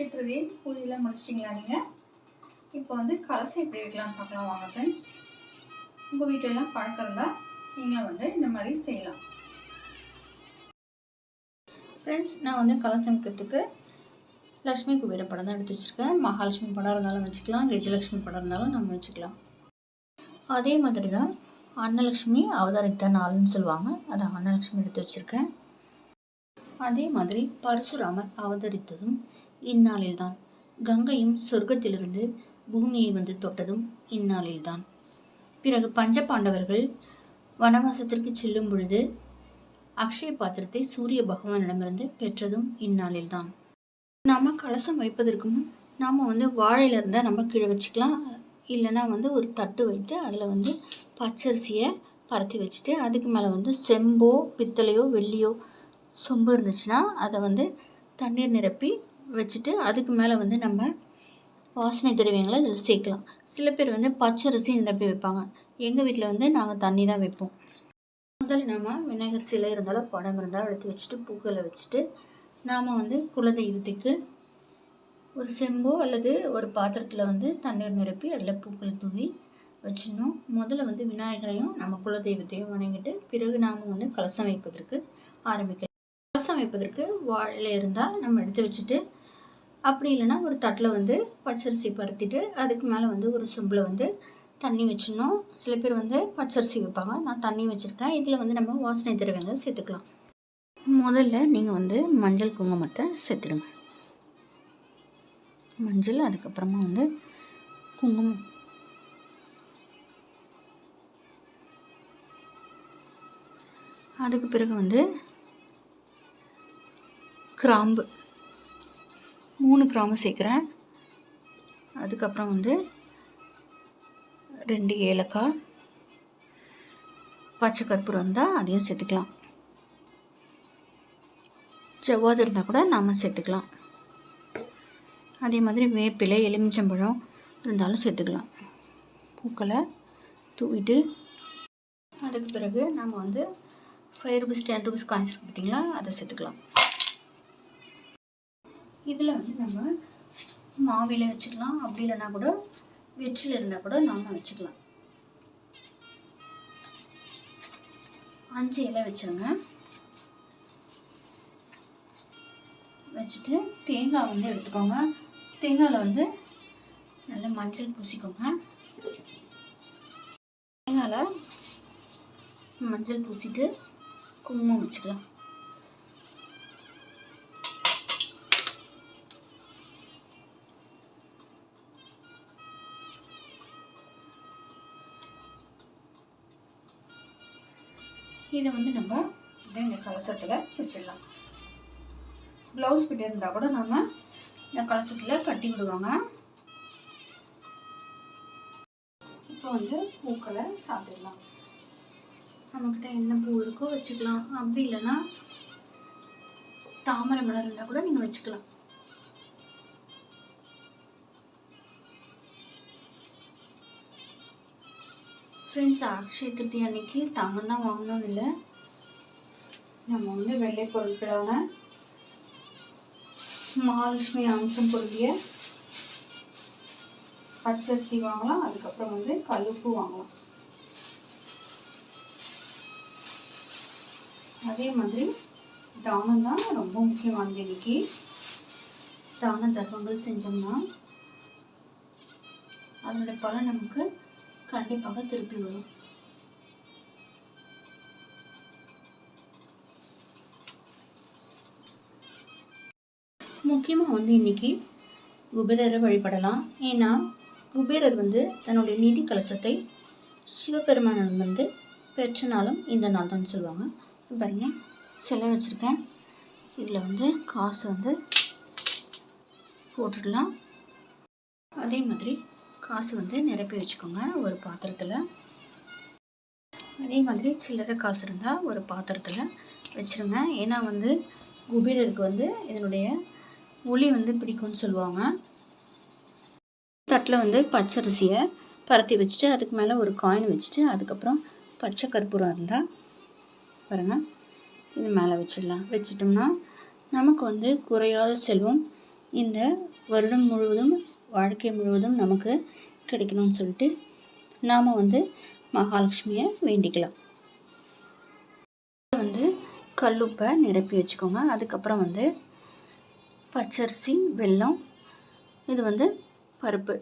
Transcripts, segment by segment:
அக்ஷய திருதியை பூஜையெல்லாம் முடிச்சிட்டிங்களா நீங்கள் இப்போ வந்து கலசம் எப்படி வைக்கலாம்னு பார்க்கலாம். வாங்க ஃப்ரெண்ட்ஸ் உங்கள் வீட்டிலலாம் பழக்கம் இருந்தால் நீங்கள் வந்து இந்த மாதிரி செய்யலாம். ஃப்ரெண்ட்ஸ் நான் வந்து கலசம் வைக்கிறதுக்கு லக்ஷ்மி குபேர படம் தான் எடுத்து வச்சுருக்கேன். மகாலட்சுமி படம் இருந்தாலும் வச்சுக்கலாம். கஜலட்சுமி படம் இருந்தாலும் நம்ம வச்சுக்கலாம். அதே மாதிரி தான் அன்னலக்ஷ்மி அவதாரித்த நாள்னு சொல்லுவாங்க. அதை அன்னலக்ஷ்மி எடுத்து வச்சுருக்கேன். அதே மாதிரி பரசுராமர் அவதரித்ததும் இந்நாளில்தான். கங்கையும் சொர்க்கத்திலிருந்து பூமியை வந்து தொட்டதும் இந்நாளில்தான். பிறகு பஞ்ச பாண்டவர்கள் வனவாசத்திற்கு செல்லும் பொழுது அக்ஷய பாத்திரத்தை சூரிய பகவானிடமிருந்து பெற்றதும் இந்நாளில்தான். நாம் கலசம் வைப்பதற்கு முன் நாம் வந்து வாழையில இருந்தால் நம்ம கீழே வச்சுக்கலாம். இல்லைன்னா வந்து ஒரு தட்டு வைத்து அதில் வந்து பச்சரிசியை பரத்தி வச்சுட்டு அதுக்கு மேலே வந்து செம்போ பித்தளையோ வெள்ளியோ சொம்பு இருந்துச்சுன்னா அதை வந்து தண்ணீர் நிரப்பி வச்சுட்டு அதுக்கு மேலே வந்து நம்ம வாசனை திரவியங்களை இதில் சேர்க்கலாம். சில பேர் வந்து பச்சரிசி நிரப்பி வைப்பாங்க. எங்கள் வீட்டில் வந்து நாங்கள் தண்ணி தான் வைப்போம். முதல்ல நம்ம விநாயகர் சிலை இருந்தாலும் படம் இருந்தாலும் எடுத்து வச்சுட்டு பூக்களை வச்சுட்டு நாம் வந்து குலதெய்வத்துக்கு ஒரு செம்போ அல்லது ஒரு பாத்திரத்தில் வந்து தண்ணீர் நிரப்பி அதில் பூக்களை தூவி வச்சிடணும். முதல்ல வந்து விநாயகரையும் நம்ம குலதெய்வத்தையும் வணங்கிட்டு பிறகு நாம் வந்து கலசம் வைப்பதற்கு ஆரம்பிக்கலாம். ரசம் வைப்பதற்கு வாழை இருந்தால் நம்ம எடுத்து வச்சுட்டு அப்படி இல்லைன்னா ஒரு தட்டில் வந்து பச்சரிசி பருத்திட்டு அதுக்கு மேலே வந்து ஒரு சொம்பில் வந்து தண்ணி வச்சிடணும். சில பேர் வந்து பச்சரிசி வைப்பாங்க. நான் தண்ணி வச்சுருக்கேன். இதில் வந்து நம்ம வாசனை திரவியங்களை சேர்த்துக்கலாம். முதல்ல நீங்கள் வந்து மஞ்சள் குங்குமத்தை சேர்த்துடுங்க. மஞ்சள் அதுக்கப்புறமா வந்து குங்குமம். அதுக்கு பிறகு வந்து கிராம்பு. மூணு கிராம்பு சேர்க்குறேன். அதுக்கப்புறம் வந்து ரெண்டு ஏலக்காய் பச்சை கற்பூரம் இருந்தால் அதையும் சேர்த்துக்கலாம். செவ்வாது இருந்தால் கூட நாம் சேர்த்துக்கலாம். அதே மாதிரி வேப்பிலை எலுமிச்சம்பழம் இருந்தாலும் சேர்த்துக்கலாம். பூக்களை தூவிட்டு அதுக்கு பிறகு நம்ம வந்து five rupees ten rupees coins பார்த்தீங்களா அதை சேர்த்துக்கலாம். இதில் வந்து நம்ம மாவில வச்சுக்கலாம். அப்படி இல்லைன்னா கூட வெற்றில் இருந்தால் கூட நம்ம வச்சுக்கலாம். அஞ்சு இலை வச்சுருங்க. வச்சுட்டு தேங்காய் வந்து எடுத்துக்கோங்க. தேங்காயில் வந்து நல்ல மஞ்சள் பூசிக்கோங்க. தேங்காயில் மஞ்சள் பூசிட்டு குங்குமம் வச்சுக்கலாம். இதை வந்து நம்ம அப்படியே இந்த கலசத்தில் வச்சிடலாம். ப்ளவுஸ் கிட்ட இருந்தால் கூட நம்ம இந்த கலசத்தில் கட்டி விடுவாங்க. இப்போ வந்து பூக்களை சாப்பிடலாம். நம்மக்கிட்ட என்ன பூ இருக்கோ வச்சுக்கலாம். அப்படி இல்லைன்னா தாமரை மலர் இருந்தால் கூட நீங்கள் வச்சுக்கலாம். ஃப்ரெண்ட்ஸ் அக்ஷய திருத்தி அன்னைக்கு தங்கம் தான் வாங்கணும்னு இல்லை. நம்ம வந்து வெள்ளை பொருட்களான மகாலட்சுமி அம்சம் பொருந்திய பச்சரிசி வாங்கலாம். அதுக்கப்புறம் வந்து கழுப்பு வாங்கலாம். அதே மாதிரி தானம் தான் ரொம்ப முக்கியமானது இன்னைக்கு. தான தர்மங்கள் செஞ்சோம்னா அதனுடைய பலன் நமக்கு கண்டிப்பாக திருப்பி வரும். முக்கியமாக வந்து இன்னைக்கு குபேரரை வழிபடலாம். ஏன்னா குபேரர் வந்து தன்னுடைய நிதி கலசத்தை சிவபெருமான வந்து பெற்ற நாளும் இந்த நாள் தான் சொல்லுவாங்க. பாருங்க சிலை வச்சுருக்கேன். இதில் வந்து காசு வந்து போட்டுடலாம். அதே மாதிரி காசு வந்து நிரப்பி வச்சுக்கோங்க ஒரு பாத்திரத்தில். அதே மாதிரி சில்லறை காசு இருந்தால் ஒரு பாத்திரத்தில் வச்சுருங்க. ஏன்னா வந்து குபீரருக்கு வந்து இதனுடைய ஒளி வந்து பிடிக்கும்னு சொல்லுவாங்க. தட்டில் வந்து பச்சரிசியை பரத்தி வச்சுட்டு அதுக்கு மேலே ஒரு காயின் வச்சுட்டு அதுக்கப்புறம் பச்சை கற்பூரம் இருந்தால் பாருங்கள் இது மேலே வச்சிடலாம். வச்சிட்டோம்னா நமக்கு வந்து குறையாத செல்வம் இந்த வருடம் முழுவதும் வாழ்க்கை முழுவதும் நமக்கு கிடைக்கணும்னு சொல்லிட்டு நாம் வந்து மகாலட்சுமியை வேண்டிக்கலாம். வந்து கல்லுப்பை நிரப்பி வச்சுக்கோங்க. அதுக்கப்புறம் வந்து பச்சரிசி வெல்லம் இது வந்து பருப்பு.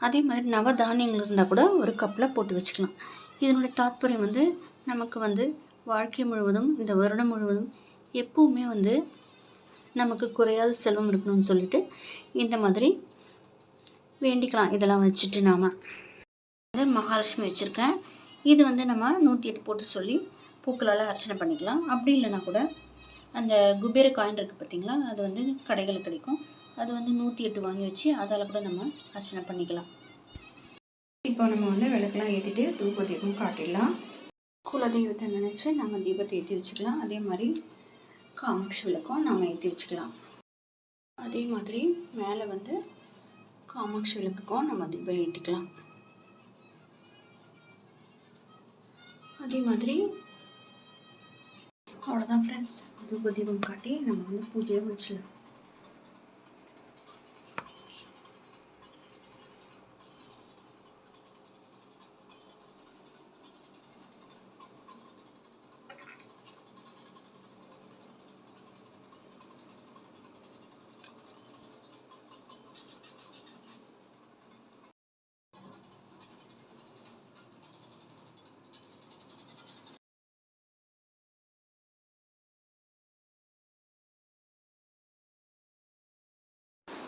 அதே மாதிரி நவதானியங்கள் இருந்தால் கூட ஒரு கப்பில் போட்டு வச்சுக்கலாம். இதனுடைய தாத்பரியம் வந்து நமக்கு வந்து வாழ்க்கை முழுவதும் இந்த வருடம் முழுவதும் எப்பவுமே வந்து நமக்கு குறையாத செல்வம் இருக்கணும்னு சொல்லிட்டு இந்த மாதிரி வேண்டிக்கலாம். இதெல்லாம் வச்சுட்டு நாம் வந்து மகாலட்சுமி வச்சுருக்கேன். இது வந்து நம்ம நூற்றி எட்டு போட்டு சொல்லி பூக்களால் அர்ச்சனை பண்ணிக்கலாம். அப்படி இல்லைன்னா கூட அந்த குபேர காயின் இருக்குது பார்த்தீங்களா அது வந்து கடைகளில் கிடைக்கும். அது வந்து நூற்றி எட்டு வாங்கி வச்சு அதால் கூட நம்ம அர்ச்சனை பண்ணிக்கலாம். இப்போ நம்ம வந்து விளக்கெல்லாம் ஏற்றிட்டு தூப தீபம் காட்டிடலாம். குலதெய்வத்தை நினச்சி நம்ம தீபத்தை ஏற்றி வச்சுக்கலாம். அதே மாதிரி காமாட்சி விளக்கம் நம்ம ஏற்றி வச்சுக்கலாம். அதே மாதிரி மேலே வந்து காமாட்சி விளக்குக்கும் நம்ம தீபம் ஏற்றிக்கலாம் அதே மாதிரி அவ்வளோதான் ஃப்ரெண்ட்ஸ் தூப தீபம் காட்டி நம்ம வந்து பூஜையை முடிச்சிடலாம்.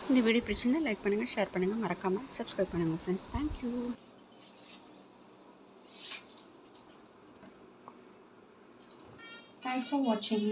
இந்த வீடியோ பிடிச்சிருந்தால் லைக் பண்ணுங்கள் ஷேர் பண்ணுங்கள் மறக்காமல் சப்ஸ்கிரைப் பண்ணுங்கள் ஃப்ரெண்ட்ஸ் தேங்க்யூ தேங்க்ஸ் ஃபார் வாட்சிங்